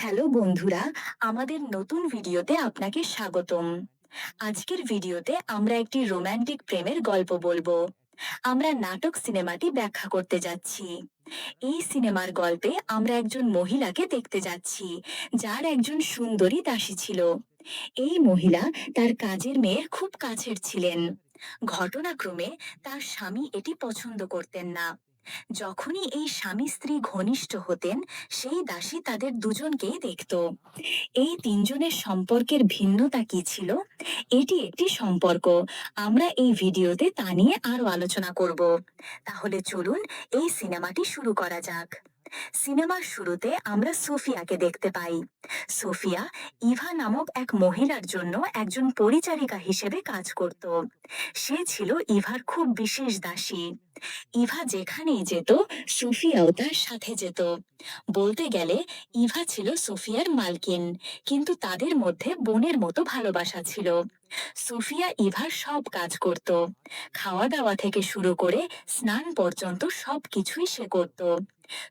Hello বন্ধুরা, আমাদের নতুন ভিডিওতে আপনাকে স্বাগতম। আজকের ভিডিওতে আমরা একটি রোমান্টিক প্রেমের গল্প বলব। আমরা নাটক সিনেমাটি ব্যাখ্যা করতে যাচ্ছি। এই সিনেমার গল্পে আমরা একজন মহিলাকে দেখতে যাচ্ছি, যার একজন সুন্দরী দাসী ছিল। এই মহিলা তার কাজের মেয়ের খুব কাছের ছিলেন। ঘটনাক্রমে তার স্বামী এটি পছন্দ করতেন না। যখনই এই স্বামী স্ত্রী ঘনিষ্ঠ হতেন, সেই দাসী তাদের দুজনকেই দেখত। এই তিনজনের সম্পর্কের ভিন্নতা কি ছিল? এটি একটি সম্পর্ক। আমরা এই ভিডিওতে তা নিয়ে আরও আলোচনা করব। তাহলে চলুন এই সিনেমাটি শুরু করা যাক। সিনেমার শুরুতে আমরা সোফিয়াকে দেখতে পাই। সোফিয়া ইভা নামক এক মহিলার জন্য একজন পরিচারিকা হিসেবে কাজ করত। সে ছিল ইভার খুব বিশেষ দাসী। ইভা যেখানেই যেত, সোফিয়াও তার সাথে যেত। বলতে গেলে, ইভা ছিল সোফিয়ার মালকিন, কিন্তু তাদের মধ্যে বোনের মতো ভালোবাসা ছিল। সোফিয়া ইভার সব কাজ করত। খাওয়া দাওয়া থেকে শুরু করে স্নান পর্যন্ত সব কিছুই সে করত।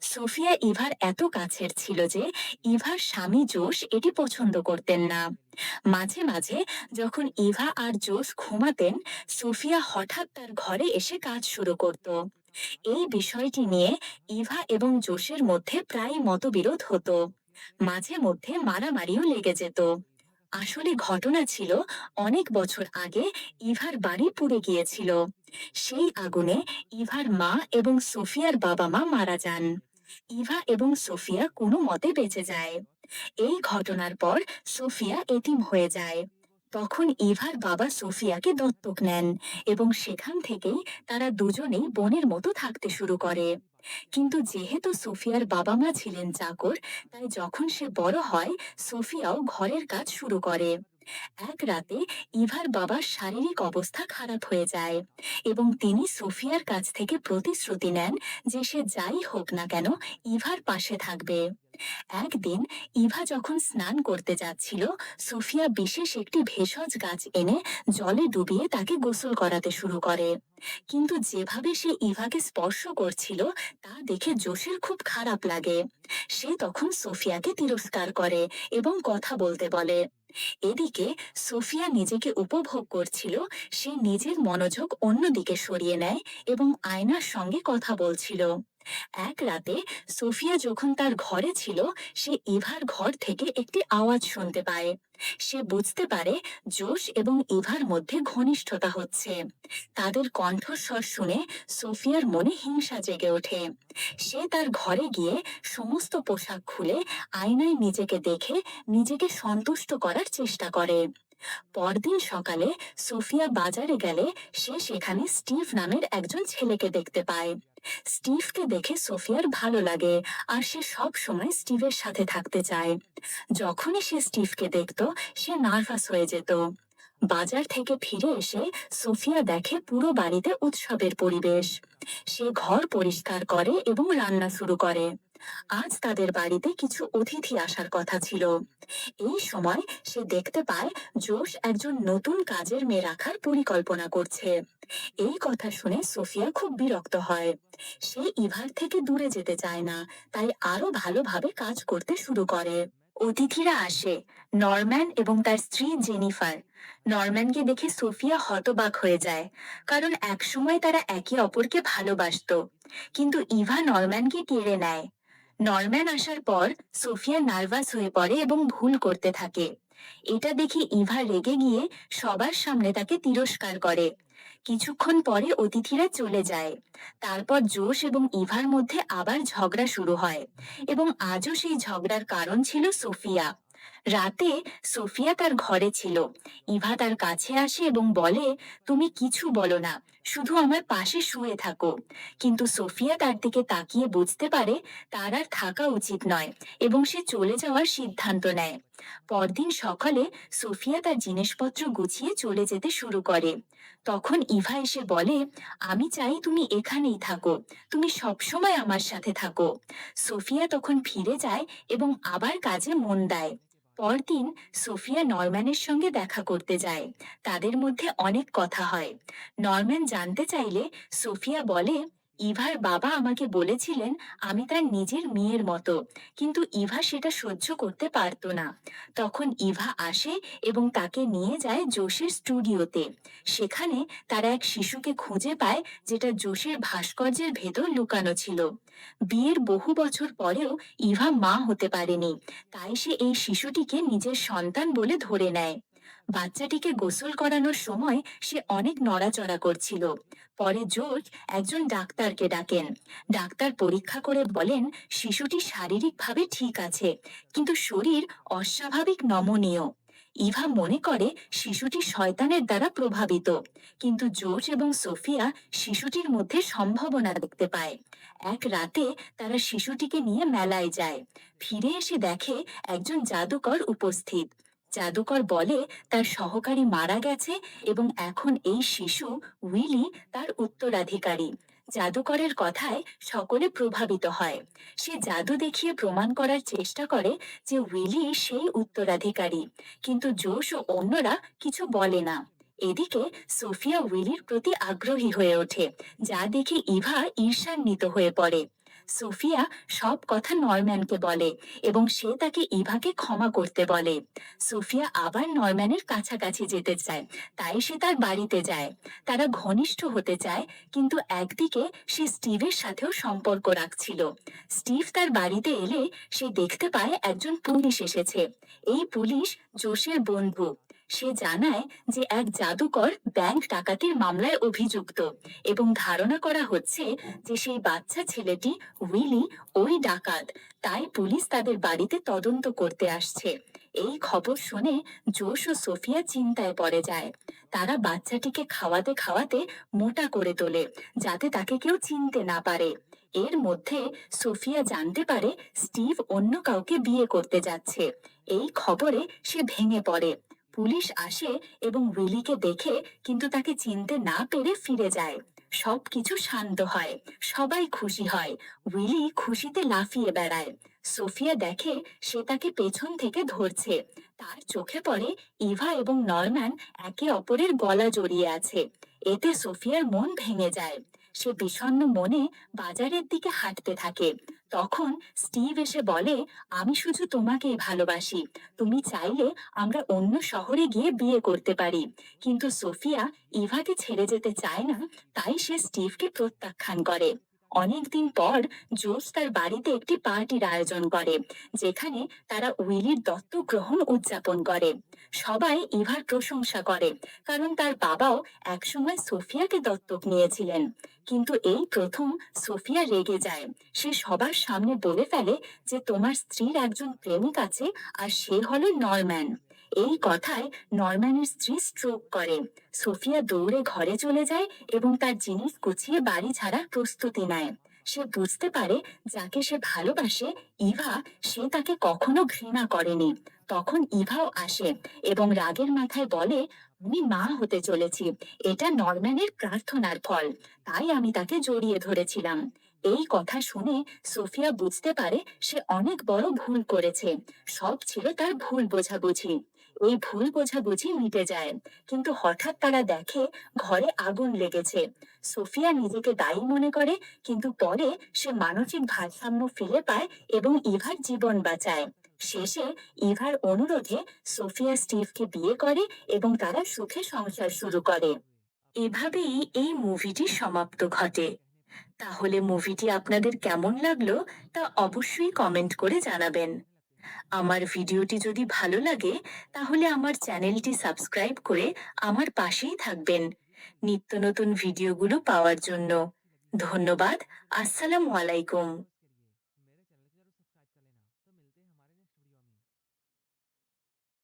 সোফিয়া ইভার এত কাছের ছিল যে ইভার স্বামী জোশ এটি পছন্দ করতেন না। মাঝে মাঝে যখন ইভা আর জোশ ঘুমাতেন, সোফিয়া হঠাৎ তার ঘরে এসে কাজ শুরু করত। এই বিষয়টি নিয়ে ইভা এবং জোশের মধ্যে প্রায় মতবিরোধ হতো। মাঝে মধ্যে মারামারিও লেগে যেত। আসলে ঘটনা ছিল অনেক বছর আগে ইভার বাড়ি পুড়ে গিয়েছিল। সেই আগুনে ইভার মা এবং সোফিয়ার বাবা মা মারা যান। ইভা এবং সোফিয়া কোনো মতে বেঁচে যায়। এই ঘটনার পর সোফিয়া এতিম হয়ে যায়। তখন ইভার বাবা সোফিয়াকে দত্তক নেন এবং সেখান থেকেই তারা দুজনেই বোনের মতো থাকতে শুরু করে। কিন্তু যেহেতু সোফিয়ার বাবা মা ছিলেন চাকর তাই যখন সে বড় হয়, সোফিয়াও ঘরের কাজ শুরু করে। এক রাতে ইভার বাবার শারীরিক অবস্থা খারাপ হয়ে যায় এবং তিনি সোফিয়ার কাছ থেকে প্রতিশ্রুতি নেন যে সে যাই হোক না কেন ইভার পাশে থাকবে। একদিন ইভা যখন স্নান করতে যাচ্ছিল, সোফিয়া বিশেষ একটি ভেষজ গাছ এনে জলে ডুবিয়ে তাকে গোসল করাতে শুরু করে। কিন্তু যেভাবে সে ইভাকে স্পর্শ করছিল, তা দেখে জোশের খুব খারাপ লাগে। সে তখন সোফিয়াকে তিরস্কার করে এবং কথা বলতে বলে। এদিকে সোফিয়া নিজেকে উপভোগ করছিল, সে নিজের মনোযোগ অন্যদিকে সরিয়ে নেয় এবং আয়নার সঙ্গে কথা বলছিল। এক রাতে সোফিয়া যখন তার ঘরে ছিল, সে ইভার ঘর থেকে একটি আওয়াজ শুনতে পায়। সে বুঝতে পারে জোশ এবং ইভার মধ্যে ঘনিষ্ঠতা হচ্ছে। তাদের কণ্ঠস্বর শুনে সোফিয়ার মনে হিংসা জেগে ওঠে। সে তার ঘরে গিয়ে সমস্ত পোশাক খুলে আয়নায় নিজেকে দেখে নিজেকে সন্তুষ্ট করার চেষ্টা করে। পরদিন সকালে সোফিয়া বাজারে গেলে সে সেখানে স্টিভ নামের একজন ছেলেকে দেখতে পায়। স্টিভকে দেখে সোফিয়ার ভালো লাগে আর সে সব সময় স্টিভের সাথে থাকতে চায়। যখনই সে স্টিভকে দেখত, সে নার্ভাস হয়ে যেত। বাজার থেকে ফিরে এসে সোফিয়া দেখে পুরো বাড়িতে উৎসবের পরিবেশ। সে ঘর পরিষ্কার করে এবং রান্না শুরু করে। আজ তাদের বাড়িতে কিছু অতিথি আসার কথা ছিল। এই সময় সে দেখতে পায় জোশ একজন নতুন কাজের মেয়ে রাখার পরিকল্পনা করছে। এই কথা শুনে সোফিয়া খুব বিরক্ত হয়। সে ইভার থেকে দূরে যেতে চায় না, তাই আরও ভালোভাবে কাজ করতে শুরু করে। অতিথিরা আসে, নরম্যান এবং তার স্ত্রী জেনিফার। নরম্যানকে দেখে সোফিয়া হতবাক হয়ে যায়, কারণ একসময় তারা একে অপরকে ভালোবাসতো। কিন্তু ইভা নরম্যানকে কেড়ে নেয়। নরম্যান আসার পর সোফিয়া নার্ভাস হয়ে পড়ে এবং ভুল করতে থাকে। এটা দেখে ইভা রেগে গিয়ে সবার সামনে তাকে তিরস্কার করে। কিছুক্ষণ পরে অতিথিরা চলে যায়। তারপর জোশ এবং ইভার মধ্যে আবার ঝগড়া শুরু হয় এবং আজও সেই ঝগড়ার কারণ ছিল সোফিয়া। রাতে সোফিয়া তার ঘরে ছিল। ইভা তার কাছে আসে এবং বলে, তুমি কিছু বলো না, শুধু আমার পাশে শুয়ে থাকো। কিন্তু সোফিয়া তার দিকে তাকিয়ে বুঝতে পারে, তার আর থাকা উচিত নয় এবং সে চলে যাওয়ার সিদ্ধান্ত নেয়। পরদিন সকালে সোফিয়া তার জিনিসপত্র গুছিয়ে চলে যেতে শুরু করে। তখন ইভা এসে বলে, আমি চাই তুমি এখানেই থাকো, তুমি সবসময় আমার সাথে থাকো। সোফিয়া তখন ফিরে যায় এবং আবার কাজে মন দেয়। পরদিন সোফিয়া নরম্যানের সঙ্গে দেখা করতে যায়। তাদের মধ্যে অনেক কথা হয়। নরম্যান জানতে চাইলে সোফিয়া বলে ইভার বাবা আমাকে বলেছিলেন, আমি তার নিজের মেয়ের মতো। কিন্তু ইভা সেটা সহ্য করতে পারতো না। তখন ইভা আসে এবং তাকে নিয়ে যায় জোশের স্টুডিওতে। সেখানে তারা এক শিশুকে খুঁজে পায়, যেটা জোশের ভাস্কর্যের ভেতর লুকানো ছিল। বিয়ের বহু বছর পরেও ইভা মা হতে পারেনি। তাই সে এই শিশুটিকে নিজের সন্তান বলে ধরে নেয়। বাচ্চাটিকে গোসল করানোর সময় সে অনেক নড়াচড়া করছিল। পরে জোর্জ একজন ডাক্তারকে ডাকেন। ডাক্তার পরীক্ষা করে বলেন, শিশুটি শারীরিকভাবে ঠিক আছে, কিন্তু শরীর অস্বাভাবিক নমনীয়। ইভা মনে করে শিশুটি শয়তানের দ্বারা প্রভাবিত, কিন্তু জোর্জ এবং সোফিয়া শিশুটির মধ্যে সম্ভাবনা দেখতে পায়। এক রাতে তারা শিশুটিকে নিয়ে মেলায় যায়। ফিরে এসে দেখে একজন জাদুকর উপস্থিত। জাদুকর বলে তার সহকারী মারা গেছে এবং এখন এই শিশু উইলি তার উত্তরাধিকারী। জাদুকরের কথায় সকলে প্রভাবিত হয়। সে জাদু দেখিয়ে প্রমাণ করার চেষ্টা করে যে উইলি সেই উত্তরাধিকারী। কিন্তু জোশ ও অন্যরা কিছু বলে না। এদিকে সোফিয়া উইলির প্রতি আগ্রহী হয়ে ওঠে, যা দেখে ইভা ঈর্ষান্বিত হয়ে পড়ে। সোফিয়া সব কথা নরম্যানকে বলে এবং সে তাকে ইভাকে ক্ষমা করতে বলে। সোফিয়া আবার নরম্যানের কাছাকাছি যেতে চায়, তাই সে তার বাড়িতে যায়। তারা ঘনিষ্ঠ হতে চায়, কিন্তু একদিকে সে স্টিভের সাথেও সম্পর্ক রাখছিল। স্টিভ তার বাড়িতে এলে সে দেখতে পায় একজন পুলিশ এসেছে। এই পুলিশ জোশের বন্ধু। সে জানায় যে এক জাদুকর ব্যাংক ডাকাতির মামলায় অভিযুক্ত এবং ধারণা করা হচ্ছে যে সেই বাচ্চা ছেলেটি উইলি ওই ডাকাত। তাই পুলিশ তাদের বাড়িতে তদন্ত করতে আসছে। এই খবর শুনে জোশ ও সোফিয়া চিন্তায় পড়ে যায়। তারা বাচ্চাটিকে খাওয়াতে খাওয়াতে মোটা করে তোলে যাতে তাকে কেউ চিনতে না পারে। এর মধ্যে সোফিয়া জানতে পারে স্টিভ অন্য কাউকে বিয়ে করতে যাচ্ছে। এই খবরে সে ভেঙে পড়ে। পুলিশ আসে এবং উইলিকে দেখে কিন্তু তাকে চিনতে না পেরে ফিরে যায়। সবকিছু শান্ত হয়, সবাই খুশি হয়। উইলি খুশিতে লাফিয়ে বেড়ায়। সোফিয়া দেখে সে তাকে পেছন থেকে ধরছে। তার চোখে পড়ে ইভা এবং নরম্যান একে অপরের গলা জড়িয়ে আছে। এতে সোফিয়ার মন ভেঙে যায়। সে বিষণ্ন মনে বাজারের দিকে হাঁটতে থাকে। তখন স্টিভ এসে বলে, আমি শুধু তোমাকেই ভালোবাসি। তুমি চাইলে আমরা অন্য শহরে গিয়ে বিয়ে করতে পারি। কিন্তু সোফিয়া ইভাকে ছেড়ে যেতে চায় না, তাই সে স্টিভকে প্রত্যাখ্যান করে। অনেকদিন পর জোস তার বাড়িতে একটি পার্টির আয়োজন করে, যেখানে তারা উইলির দত্তক গ্রহণ উদযাপন করে। সবাই ইভার প্রশংসা করে, কারণ তার বাবাও একসময় সোফিয়াকে দত্তক নিয়েছিলেন। কিন্তু এই প্রথম সোফিয়া রেগে যায়। সে সবার সামনে বলে ফেলে যে, তোমার স্ত্রীর একজন প্রেমিক আছে আর সে হলো নরম্যান। এই কথায় নরম্যানের স্ত্রী স্ট্রোক করে সোফিয়া দৌড়ে ঘরে চলে যায় এবং তার জিনিস গুছিয়ে বাড়ি ছাড়ার প্রস্তুতি নেয়। সে বুঝতে পারে যাকে সে ভালোবাসে, ইভা, সে তাকে কখনো ঘৃণা করেনি। তখন ইভাও আসে এবং রাগের মাথায় বলে, আমি মা হতে চলেছি। এটা নরম্যানের প্রার্থনার ফল। তাই আমি তাকে জড়িয়ে ধরেছিলাম। এই কথা শুনে সোফিয়া বুঝতে পারে সে অনেক বড় ভুল করেছে। সব ছিল তার ভুল বোঝাবুঝি। এই ভুল বোঝাবুঝি মিটে যায়। কিন্তু হঠাৎ তারা দেখে ঘরে আগুন লেগেছে। সোফিয়া নিজেকে দায়ী মনে করে, কিন্তু পরে সে মানসিক ভারসাম্য ফিরে পায় এবং ইভার জীবন বাঁচায়। শেষে ইভার অনুরোধে সোফিয়া স্টিভকে বিয়ে করে এবং তারা সুখে সংসার শুরু করে। এভাবেই এই মুভিটি সমাপ্ত ঘটে। তাহলে মুভিটি আপনাদের কেমন লাগল তা অবশ্যই কমেন্ট করে জানাবেন। আমার ভিডিওটি যদি ভালো লাগে, তাহলে আমার চ্যানেলটি সাবস্ক্রাইব করে আমার পাশেই থাকবেন। নিত্য নতুন ভিডিওগুলো পাওয়ার জন্য। ধন্যবাদ। আসসালামু আলাইকুম।